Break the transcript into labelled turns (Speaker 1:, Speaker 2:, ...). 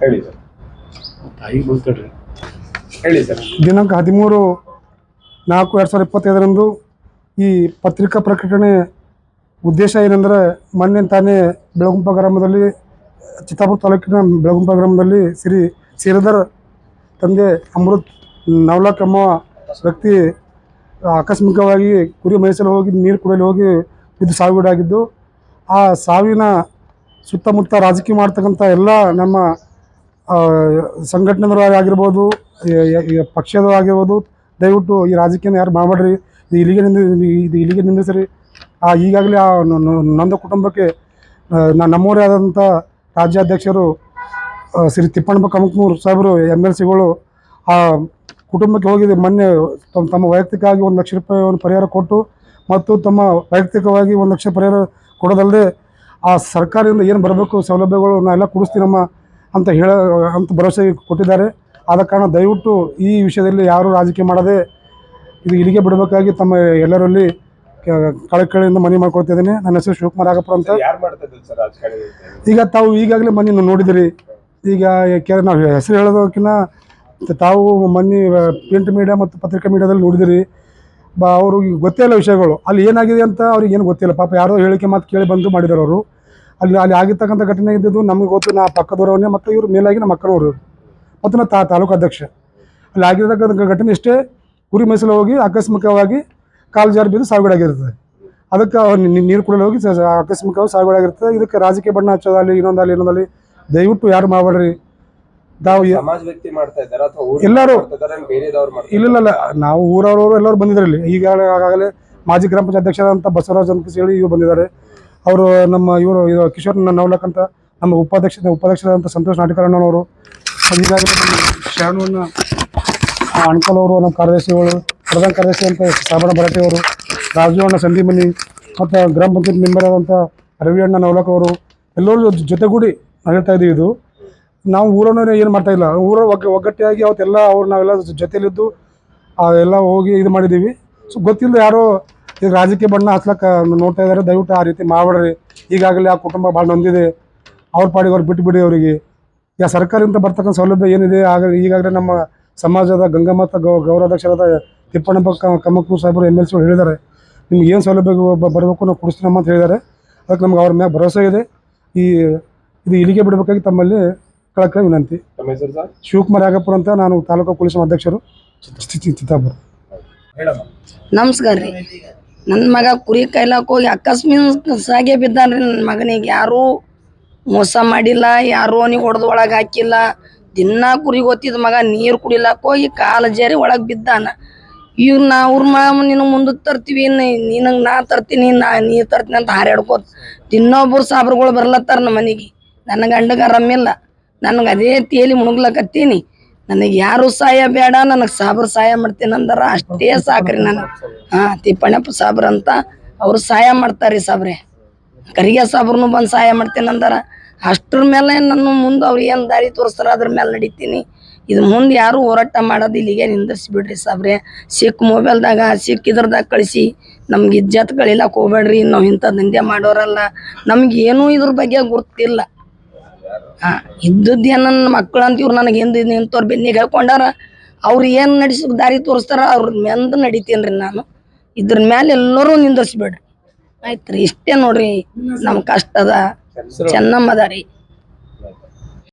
Speaker 1: ಹೇಳಿ ಸರ್. ಹೇಳಿ ಸರ್.
Speaker 2: ದಿನಾಂಕ ಹದಿಮೂರು ನಾಲ್ಕು ಎರಡು ಸಾವಿರದ ಇಪ್ಪತ್ತೈದರಂದು ಈ ಪತ್ರಿಕಾ ಪ್ರಕಟಣೆ ಉದ್ದೇಶ ಏನಂದರೆ ಮೊನ್ನೆ ತಾನೇ ಬೆಳಗುಂಪ ಗ್ರಾಮದಲ್ಲಿ ಚಿತ್ತಾಪುರ ತಾಲೂಕಿನ ಬೆಳಗುಂಪ ಗ್ರಾಮದಲ್ಲಿ ಶ್ರೀ ಶ್ರೀಧರ್ ತಂದೆ ಅಮೃತ್ ನವಲಾಕ್ ಎಂಬ ವ್ಯಕ್ತಿ ಆಕಸ್ಮಿಕವಾಗಿ ಕುರಿ ಮೈಸೂರು ಹೋಗಿ ನೀರು ಕುಡಿಯಲು ಹೋಗಿ ಬಿದ್ದು ಸಾವಿಗೀಡಾಗಿದ್ದು ಆ ಸಾವಿನ ಸುತ್ತಮುತ್ತ ರಾಜಕೀಯ ಮಾಡ್ತಕ್ಕಂಥ ಎಲ್ಲ ನಮ್ಮ ಸಂಘಟನೆದವರು ಆಗಿರ್ಬೋದು ಪಕ್ಷದವ್ರು ಆಗಿರ್ಬೋದು, ದಯವಿಟ್ಟು ಈ ರಾಜಕೀಯನ ಯಾರು ಮಾಡಬೇಡ್ರಿ, ಇದು ಇಲ್ಲಿಗೆ ನಿಂದ, ಇದು ಇಲ್ಲಿಗೆ ನಿಂದಿಸ್ರಿ. ಆ, ಈಗಾಗಲೇ ಆ ನೊಂದ ಕುಟುಂಬಕ್ಕೆ ನಮ್ಮೂರೇ ಆದಂಥ ರಾಜ್ಯಾಧ್ಯಕ್ಷರು ಶ್ರೀ ತಿಪ್ಪಣ್ಣ ಕಮಕ್ನೂರು ಸಾಹೇಬರು ಎಂ ಎಲ್ ಸಿಗಳು ಆ, ಕುಟುಂಬಕ್ಕೆ ಹೋಗಿ ಮೊನ್ನೆ ತಮ್ಮ ತಮ್ಮ ವೈಯಕ್ತಿಕವಾಗಿ ಒಂದು ಲಕ್ಷ ರೂಪಾಯಿ ಒಂದು ಪರಿಹಾರ ಕೊಟ್ಟು ಮತ್ತು ತಮ್ಮ ವೈಯಕ್ತಿಕವಾಗಿ ಒಂದು ಲಕ್ಷ ಪರಿಹಾರ ಕೊಡೋದಲ್ಲದೆ ಆ ಸರ್ಕಾರದಿಂದ ಏನು ಬರಬೇಕು, ಸೌಲಭ್ಯಗಳು ನಾವೆಲ್ಲ ಕೊಡಿಸ್ತೀನಮ್ಮ ಅಂತ ಹೇಳ ಅಂತ ಭರವಸೆ ಕೊಟ್ಟಿದ್ದಾರೆ. ಆದ ಕಾರಣ ದಯವಿಟ್ಟು ಈ ವಿಷಯದಲ್ಲಿ ಯಾರೂ ರಾಜಕೀಯ ಮಾಡದೆ ಇದು ಇಲ್ಲಿಗೆ ಬಿಡಬೇಕಾಗಿ ತಮ್ಮ ಎಲ್ಲರಲ್ಲಿ ಕಳಕಳಿಯಿಂದ ಮನವಿ ಮಾಡ್ಕೊಳ್ತಿದ್ದೀನಿ. ನನ್ನ ಹೆಸರು ಶಿವಕುಮಾರ್ ಆಗಪ್ಪ ಅಂತ ಈಗ ತಾವು ಈಗಾಗಲೇ ಮನೆ ನೋಡಿದಿರಿ. ಈಗ ಕೇಳಿ ನಾವು ಹೆಸರು ಹೇಳೋದಕ್ಕಿಂತ ತಾವು ಮೊನ್ನೆ ಪ್ರಿಂಟ್ ಮೀಡಿಯಾ ಮತ್ತು ಪತ್ರಿಕಾ ಮೀಡಿಯಾದಲ್ಲಿ ನೋಡಿದಿರಿ. ಬಾ ಅವ್ರಿಗೆ ಗೊತ್ತೇ ಇಲ್ಲ ವಿಷಯಗಳು. ಅಲ್ಲಿ ಏನಾಗಿದೆ ಅಂತ ಅವ್ರಿಗೆ ಏನು ಗೊತ್ತಿಲ್ಲ. ಪಾಪ ಯಾರೋ ಹೇಳಿಕೆ ಮಾತು ಕೇಳಿ ಬಂದು ಮಾಡಿದಾರೆ ಅವರು. ಅಲ್ಲಿ ಅಲ್ಲಿ ಆಗಿರ್ತಕ್ಕಂಥ ಘಟನೆ ಇದ್ದಿದ್ದು ನಮಗೆ ಗೊತ್ತು ನಾ ಪಕ್ಕದವರವನ್ನೇ ಮತ್ತು ಇವರು ಮೇಲಾಗಿ ನಮ್ಮ ಅಕ್ಕನವರು. ಮತ್ತು ನಾ ತಾ ತಾಲೂಕು ಅಧ್ಯಕ್ಷ. ಅಲ್ಲಿ ಆಗಿರ್ತಕ್ಕಂಥ ಘಟನೆ ಇಷ್ಟೇ ಕುರಿ ಮೈಸೂರು ಹೋಗಿ ಆಕಸ್ಮಿಕವಾಗಿ ಕಾಲು ಜಾರಿ ಬಿದ್ದು ಸಾವಿಗೀಡಾಗಿರ್ತದೆ. ಅದಕ್ಕೆ ನೀರು ಕುಡಿಯಲು ಹೋಗಿ ಆಕಸ್ಮಿಕವಾಗಿ ಸಾವಿಗೀಡಾಗಿರ್ತದೆ. ಇದಕ್ಕೆ ರಾಜಕೀಯ ಬಣ್ಣ ಹಚ್ಚೋದಲ್ಲಿ ಇನ್ನೊಂದಲ್ಲಿ ಇನ್ನೊಂದಲ್ಲಿ ದಯವಿಟ್ಟು ಯಾರು ಮಾಡಬೇಡ್ರಿ.
Speaker 1: ಅಥವಾ
Speaker 2: ಎಲ್ಲರೂ. ಇಲ್ಲ ಇಲ್ಲ, ನಾವು ಊರವರು ಎಲ್ಲರೂ ಬಂದಿದ್ದಾರೆ ಇಲ್ಲಿ. ಈಗಾಗಲೇ ಆಗಾಗಲೇ ಮಾಜಿ ಗ್ರಾಮ ಪಂಚಾಯತ್ ಅಧ್ಯಕ್ಷರಾದಂಥ ಬಸವರಾಜ್ ಅಂತ ಹೇಳಿ ಇವರು ಬಂದಿದ್ದಾರೆ. ಅವರು ನಮ್ಮ ಇವರು, ಇದು ಕಿಶೋರ್ ನವಲಕ್ ಅಂತ, ನಮ್ಮ ಉಪಾಧ್ಯಕ್ಷ, ಉಪಾಧ್ಯಕ್ಷರಾದಂಥ ಸಂತೋಷ್ ನಾಟಕರಣ್ಣನವರು ಈಗಾಗಲೇ ನಮ್ಮ ಶರಣವನ್ನ ಅಣ್ಕಲ್ ಅವರು, ನಮ್ಮ ಕಾರ್ಯದರ್ಶಿಗಳು, ಪ್ರಧಾನ ಕಾರ್ಯದರ್ಶಿ ಅಂತ ಸಾಬಣ ಭರಟೆ ಅವರು, ರಾಜು ಅಣ್ಣ ಸಂದೀಮನಿ ಮತ್ತು ಗ್ರಾಮ ಪಂಚಾಯತ್ ಮೆಂಬರ್ ಆದಂಥ ರವಿ ಅಣ್ಣ ನವಲಕ್ ಅವರು, ಎಲ್ಲರೂ ಜೊತೆಗೂಡಿ ನಾವು ಹೇಳ್ತಾ ಇದ್ದೀವಿ ಇದು. ನಾವು ಊರನ್ನ ಏನು ಮಾಡ್ತಾ ಇಲ್ಲ. ಊರ ಒಗ್ಗ ಒಗ್ಗಟ್ಟಿಯಾಗಿ ಅವತ್ತೆಲ್ಲ ಅವ್ರು ನಾವೆಲ್ಲ ಜೊತೆಲಿದ್ದು ಆ, ಎಲ್ಲ ಹೋಗಿ ಇದು ಮಾಡಿದ್ದೀವಿ. ಸೊ ಗೊತ್ತಿಲ್ಲದೆ ಯಾರೋ ಈಗ ರಾಜಕೀಯ ಬಣ್ಣ ಹಚ್ಲಕ್ಕ ನೋಡ್ತಾ ಇದ್ದಾರೆ. ದಯವಿಟ್ಟು ಆ ರೀತಿ ಮಾಡಬೇಡ್ರಿ. ಈಗಾಗಲೇ ಆ ಕುಟುಂಬ ಭಾಳ ನೊಂದಿದೆ. ಅವ್ರ ಪಾಡಿಗೆ ಅವ್ರು ಬಿಟ್ಟು ಬಿಡಿ ಅವರಿಗೆ. ಈಗ ಸರ್ಕಾರದಿಂದ ಬರ್ತಕ್ಕಂಥ ಸೌಲಭ್ಯ ಏನಿದೆ? ಆಗ ಈಗಾಗಲೇ ನಮ್ಮ ಸಮಾಜದ ಗಂಗಾಮತ ಗೌ ಗೌರವಾಧ್ಯಕ್ಷರಾದ ತಿಪ್ಪಣ್ಣಪ್ಪ ಕಮಕ್ನು ಸಾಹೇಬರು ಎಂ ಎಲ್ ಸಿ ಹೇಳಿದ್ದಾರೆ. ನಿಮ್ಗೆ ಏನು ಸೌಲಭ್ಯ ಬರಬೇಕು ನಾವು ಕೊಡಿಸ್ತೀನಮ್ಮ ಅಂತ ಹೇಳಿದ್ದಾರೆ. ಅದಕ್ಕೆ ನಮ್ಗೆ ಅವ್ರ ಮ್ಯಾಗ ಭರವಸೆ ಇದೆ. ಈ ಇದು ಇಲ್ಲಿಗೆ ಬಿಡಬೇಕಾಗಿ ತಮ್ಮಲ್ಲಿ ಕಳಕ ವಿನಂತಿ. ಶಿವಕುಮಾರ್ ಯಾಗಪುರ ಅಂತ ನಾನು ತಾಲೂಕು ಪೊಲೀಸ್ ಅಧ್ಯಕ್ಷರು ಚಿತ್ತಾಪುರ.
Speaker 3: ನಮಸ್ಕಾರ ರೀ. ನನ್ನ ಮಗ ಕುರಿ ಕೈಲಾಕ ಹೋಗಿ ಅಕಸ್ಮಾತ್ ಸಾಗೆ ಬಿದ್ದಾನ್ರಿ ನನ್ನ ಮಗನಿಗೆ. ಯಾರೂ ಮೋಸ ಮಾಡಿಲ್ಲ, ಯಾರೂ ಅವನಿಗೆ ಹೊಡೆದು ಒಳಗೆ ಹಾಕಿಲ್ಲ. ದಿನಾ ಕುರಿ ಗೊತ್ತಿದ್ದ ಮಗ ನೀರು ಕುಡಿಲಾಕ ಹೋಗಿ ಕಾಲು ಜಾರಿ ಒಳಗೆ ಬಿದ್ದಾನ. ಇವ್ ನಾ, ಅವ್ರ ಮಾಮ ನಿನ್ನ ಮುಂದಕ್ಕೆ ತರ್ತೀವಿ ನಿನಗೆ ನಾ ತರ್ತೀನಿ, ನಾ, ನೀ ತರ್ತೀನಿ ಅಂತ ಹಾರಾಡ್ಕೋತ ತಿನ್ನೊಬ್ರು ಸಾಬ್ರುಗಳು ಬರ್ಲತ್ತಾರ ನಮ್ಮ ಮನೆಗೆ. ನನ್ನ ಗಂಡಗ ಆರಾಮಿಲ್ಲ ನನಗೆ ಅದೇ ತೇಲಿ ಮುಣಗ್ಲಕತ್ತೀನಿ. ನನಗೆ ಯಾರು ಸಹಾಯ ಬೇಡ, ನನಗೆ ಸಾಬ್ರ ಸಹಾಯ ಮಾಡ್ತೀನಿ ಅಂದಾರ, ಅಷ್ಟೇ ಸಾಕ್ರಿ ನಾನು ಹಾ ತಿಪ್ಪಣ್ಣಪ್ಪ ಸಾಬ್ರ ಅಂತ ಅವ್ರು ಸಹಾಯ ಮಾಡ್ತಾರ್ರಿ ಸಾಬ್ರೆ. ಕರಿಗೆ ಸಾಬ್ರನು ಬಂದು ಸಹಾಯ ಮಾಡ್ತೀನಿ ಅಂದಾರ. ಅಷ್ಟ್ರ ಮೇಲೆ ನನ್ನ ಮುಂದೆ ಅವ್ರು ಏನು ದಾರಿ ತೋರಿಸ್ತಾರ ಅದ್ರ ಮೇಲೆ ನಡಿತೀನಿ. ಇದು ಮುಂದೆ ಯಾರು ಹೋರಾಟ ಮಾಡೋದು ಇಲ್ಲಿಗೆ ನಿಂದಿರ್ಸ್ಬಿಡ್ರಿ ಸಾಬ್ರೆ. ಸಿಕ್ ಮೊಬೈಲ್ದಾಗ, ಸಿಕ್ ಇದ್ರದಾಗ ಕಳಿಸಿ. ನಮ್ಗೆ ಇಜ್ಜತ್ ಕಳಿಲಕ್ಕೆ ಹೋಗ್ಬೇಡ್ರಿ, ನಾವು ಇಂಥ ದಂಧೆ ಮಾಡೋರಲ್ಲ. ನಮ್ಗೆ ಏನೂ ಇದ್ರ ಬಗ್ಗೆ ಗುರ್ತಿಲ್ಲ. ಹಾ ಇದ್ದದ್ದು ಏನು ನನ್ನ ಮಕ್ಕಳು ಅಂತ ಇವ್ರು ನನಗೆ ಹಿಂದೆ ನಿಂತವ್ರು ಬೆನ್ನಿಗೆ ಹೇಳ್ಕೊಂಡಾರ ಅವ್ರು ಏನು ನಡೆಸಿ ದಾರಿ ತೋರಿಸ್ತಾರ ಅವ್ರ ಮೆಂದ ನಡಿತೀನಿ ರೀ ನಾನು. ಇದ್ರ ಮೇಲೆ ಎಲ್ಲರೂ ನಿಂದಿರ್ಸ್ಬೇಡ್ರಿ. ಆಯ್ತು ರೀ ಇಷ್ಟೇ ನೋಡ್ರಿ ನಮ್ಮ ಕಷ್ಟದ ಅದ. ಚೆನ್ನಮ್ಮ ಅದ ರೀ